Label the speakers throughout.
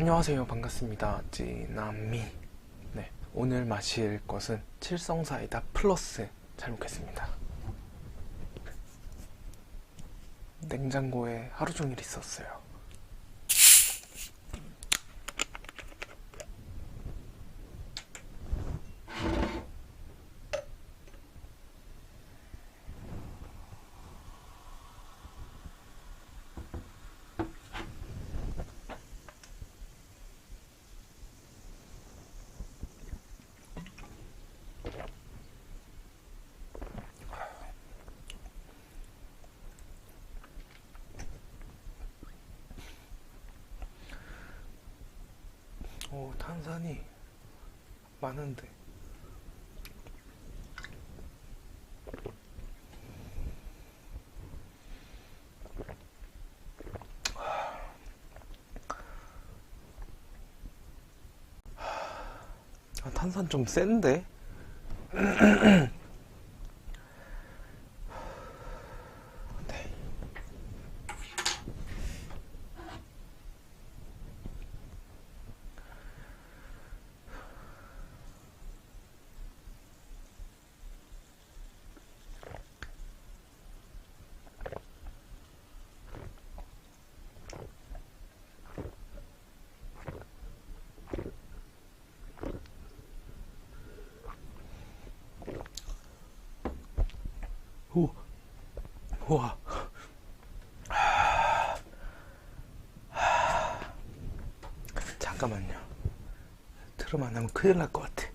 Speaker 1: 안녕하세요. 반갑습니다. 찌남미. 네. 오늘 마실 것은 칠성사이다 플러스 잘 먹겠습니다. 냉장고에 하루 종일 있었어요. 오, 탄산이 많은데. 아, 탄산 좀 센데? 오, 우와. 잠깐만요. 안 하면 큰일 날 것 같아.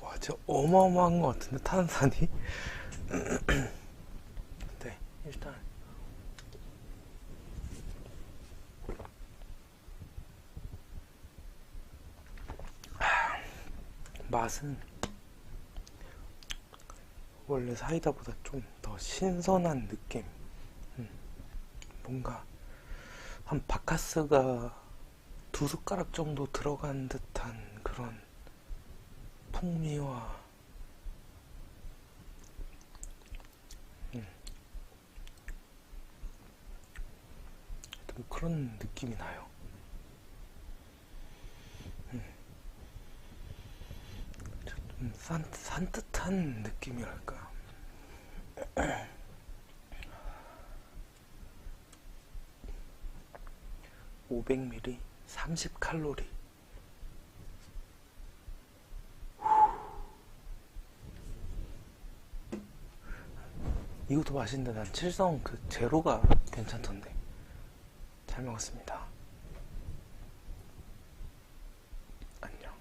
Speaker 1: 와, 진짜 어마어마한 것 같은데, 탄산이? 네, 일단. 맛은 원래 사이다보다 좀 더 신선한 느낌. 음, 뭔가 한 바카스가 두 숟가락 정도 들어간 듯한 그런 풍미와 음, 좀 그런 느낌이 나요. 좀 산, 산뜻한 느낌이랄까. 500ml, 30칼로리. 이것도 맛있는데 난 칠성 그 제로가 괜찮던데. 잘 먹었습니다. 안녕.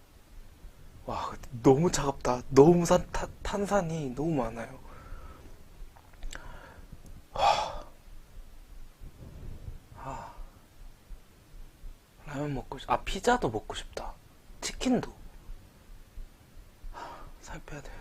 Speaker 1: 와, 근데 너무 차갑다. 너무 산, 타- 탄산이 너무 많아요. 와. 아. 라면 먹고 싶, 아, 피자도 먹고 싶다. 치킨도. 하, 살 빼야 돼.